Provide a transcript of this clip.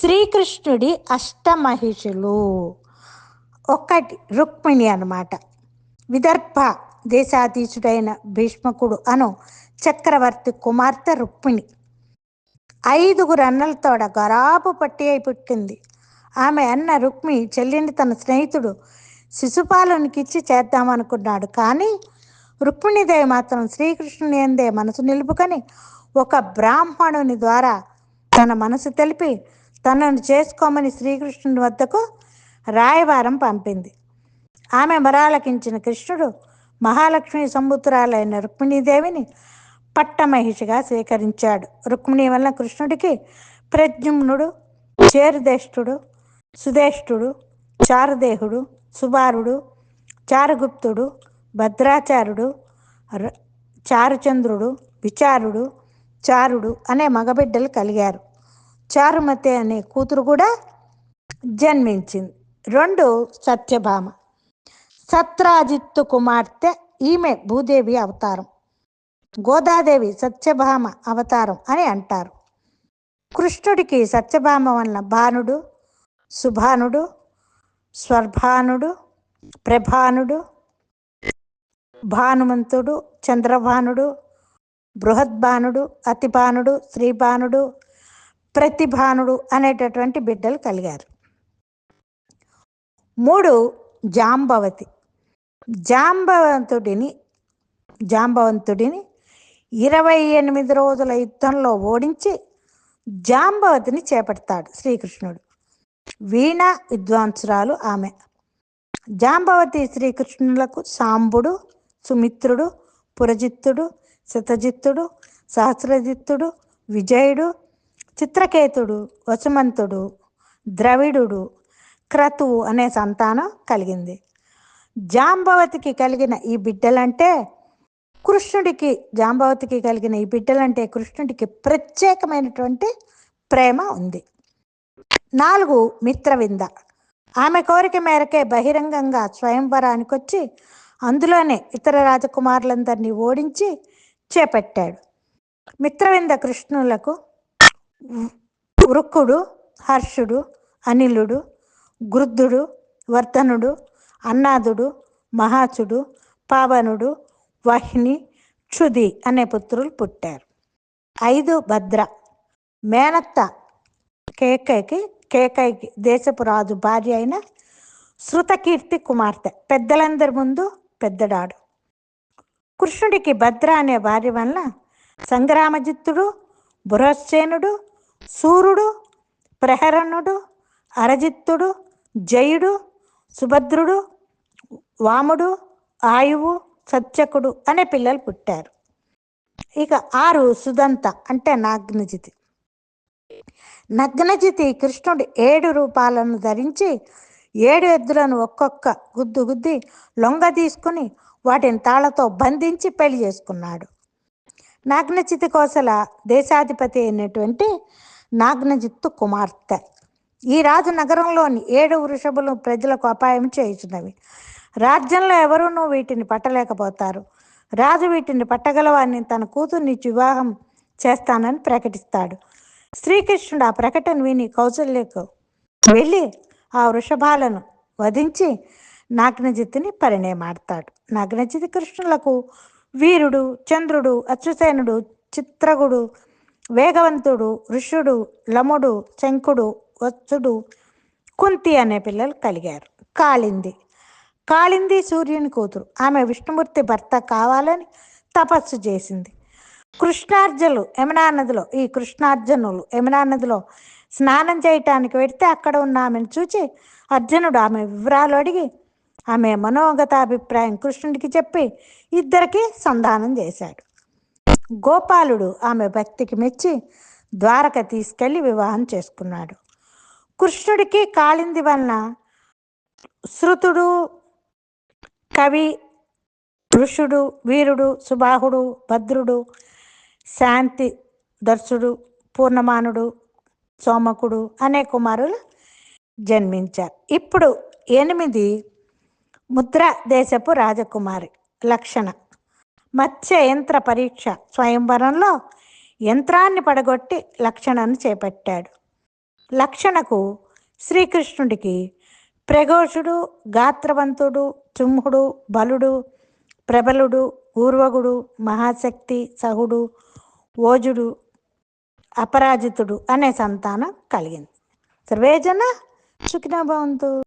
శ్రీకృష్ణుడి అష్టమహిషులు. ఒకటి రుక్మిణి అనమాట విదర్భ దేశాధీశుడైన భీష్మకుడు అను చక్రవర్తి కుమార్తె రుక్మిణి. ఐదుగురు అన్నలతోడ గరాపు పట్టి అయి పుట్టింది. ఆమె అన్న రుక్మిణి చెల్లిని తన స్నేహితుడు శిశుపాలనికిచ్చి చేద్దామనుకున్నాడు. కానీ రుక్మిణిదేవి మాత్రం శ్రీకృష్ణుని ఎందే మనసు నిలుపుకొని ఒక బ్రాహ్మణుని ద్వారా తన మనసు తెలిపి తనను చేసుకోమని శ్రీకృష్ణుడి వద్దకు రాయవారం పంపింది. ఆమె మరాలకించిన కృష్ణుడు మహాలక్ష్మి సంబుతురాలైన రుక్మిణీదేవిని పట్టమహిషిగా స్వీకరించాడు. రుక్మిణి వలన కృష్ణుడికి ప్రద్యుమ్నుడు చేరుదేష్టుడు సుదేష్టుడు చారుదేహుడు సుబారుడు చారుగుప్తుడు భద్రాచారుడు చారుచంద్రుడు విచారుడు చారుడు అనే మగబిడ్డలు కలిగారు. చారుమతి అనే కూతురు కూడా జన్మించింది. రెండు సత్యభామ. సత్రాజిత్తు కుమార్తె ఈమె భూదేవి అవతారం. గోదాదేవి సత్యభామ అవతారం అని అంటారు. కృష్ణుడికి సత్యభామ వలన భానుడు సుభానుడు స్వర్భానుడు ప్రభానుడు భానుమంతుడు చంద్రభానుడు బృహద్భానుడు అతిభానుడు శ్రీభానుడు ప్రతిభానుడు అనేటటువంటి బిడ్డలు కలిగారు. మూడు జాంబవతి. జాంబవంతుడిని జాంబవంతుడిని ఇరవై ఎనిమిది రోజుల యుద్ధంలో ఓడించి జాంబవతిని చేపడతాడు శ్రీకృష్ణుడు. వీణ విద్వాంసురాలు ఆమె. జాంబవతి శ్రీకృష్ణులకు సాంబుడు సుమిత్రుడు పురజిత్తుడు శతజిత్తుడు సహస్రజిత్తుడు విజయుడు చిత్రకేతుడు వసుమంతుడు ద్రవిడుడు క్రతువు అనే సంతానం కలిగింది. జాంబవతికి కలిగిన ఈ బిడ్డలంటే కృష్ణుడికి జాంబవతికి కలిగిన ఈ బిడ్డలంటే కృష్ణుడికి ప్రత్యేకమైనటువంటి ప్రేమ ఉంది. నాలుగు మిత్రవింద. ఆమె కోరిక మేరకే బహిరంగంగా స్వయంవరానికి వచ్చి అందులోనే ఇతర రాజకుమారులందరినీ ఓడించి చేపట్టాడు. మిత్రవింద కృష్ణులకు వృక్కుడు హర్షుడు అనిలుడు గృద్ధుడు వర్ధనుడు అన్నాదుడు మహాచుడు పావనుడు వహ్ని క్షుది అనే పుత్రులు పుట్టారు. ఐదు భద్ర. మేనత్త కేకైకి కేకైకి దేశపు రాజు భార్య అయిన శృతకీర్తి కుమార్తె. పెద్దలందరి ముందు పెద్దడాడు. కృష్ణుడికి భద్ర అనే భార్య వల్ల సంగ్రామజిత్తుడు బృహస్సేనుడు సూర్యుడు ప్రహరణుడు అరజిత్తుడు జయుడు సుభద్రుడు వాముడు ఆయువు సత్యకుడు అనే పిల్లలు పుట్టారు. ఇక ఆరు సుదంత అంటే నాగ్నజితి. నగ్నజితి కృష్ణుడు ఏడు రూపాలను ధరించి ఏడు ఎద్దులను ఒక్కొక్క గుద్దు గుద్ది లొంగ తీసుకుని వాటిని తాళతో బంధించి పెళ్ళి చేసుకున్నాడు. నాగ్నజితి కోసల దేశాధిపతి అయినటువంటి నాగ్నజిత్తు కుమార్తె. ఈ రాజు నగరంలోని ఏడు వృషభులు ప్రజలకు అపాయం చేయుచున్నవి. రాజ్యంలో ఎవరూనూ వీటిని పట్టలేకపోతారు. రాజు వీటిని పట్టగలవాన్ని తన కూతుర్ని వివాహం చేస్తానని ప్రకటిస్తాడు. శ్రీకృష్ణుడు ఆ ప్రకటన విని కౌశల్యకు వెళ్ళి ఆ వృషభాలను వధించి నాగ్నజిత్తుని పరిణయమాడతాడు. నాగ్నజిత్ కృష్ణులకు వీరుడు చంద్రుడు అచ్యుసేనుడు చిత్రగుడు వేగవంతుడు ఋషుడు లముడు శంకుడు వత్సుడు కుంతి అనే పిల్లలు కలిగారు. కాళింది. కాళింది సూర్యుని కూతురు. ఆమె విష్ణుమూర్తి భర్త కావాలని తపస్సు చేసింది. కృష్ణార్జులు యమునా నదిలో ఈ కృష్ణార్జునులు యమునా నదిలో స్నానం చేయటానికి వెడితే అక్కడ ఉన్న ఆమెను చూచి అర్జునుడు ఆమె వివరాలు అడిగి ఆమె మనోగతాభిప్రాయం కృష్ణుడికి చెప్పి ఇద్దరికి సంధానం చేశాడు. గోపాలుడు ఆమె భక్తికి మెచ్చి ద్వారక తీసుకెళ్ళి వివాహం చేసుకున్నాడు. కృష్ణుడికి కాళింది వలన శృతుడు కవి ఋషుడు వీరుడు సుబాహుడు భద్రుడు శాంతి దర్శుడు పూర్ణమానుడు సోమకుడు అనే కుమారులు జన్మించారు. ఇప్పుడు ఎనిమిది ముద్ర దేశపు రాజకుమారి లక్షణ. మత్స్య యంత్ర పరీక్ష స్వయంవరంలో యంత్రాన్ని పడగొట్టి లక్షణను చేపట్టాడు. లక్షణకు శ్రీకృష్ణుడికి ప్రఘోషుడు గాత్రవంతుడు చుంహుడు బలుడు ప్రబలుడు ఊర్వగుడు మహాశక్తి సహుడు ఓజుడు అపరాజితుడు అనే సంతానం కలిగింది. సర్వేజన సుఖినభవంతు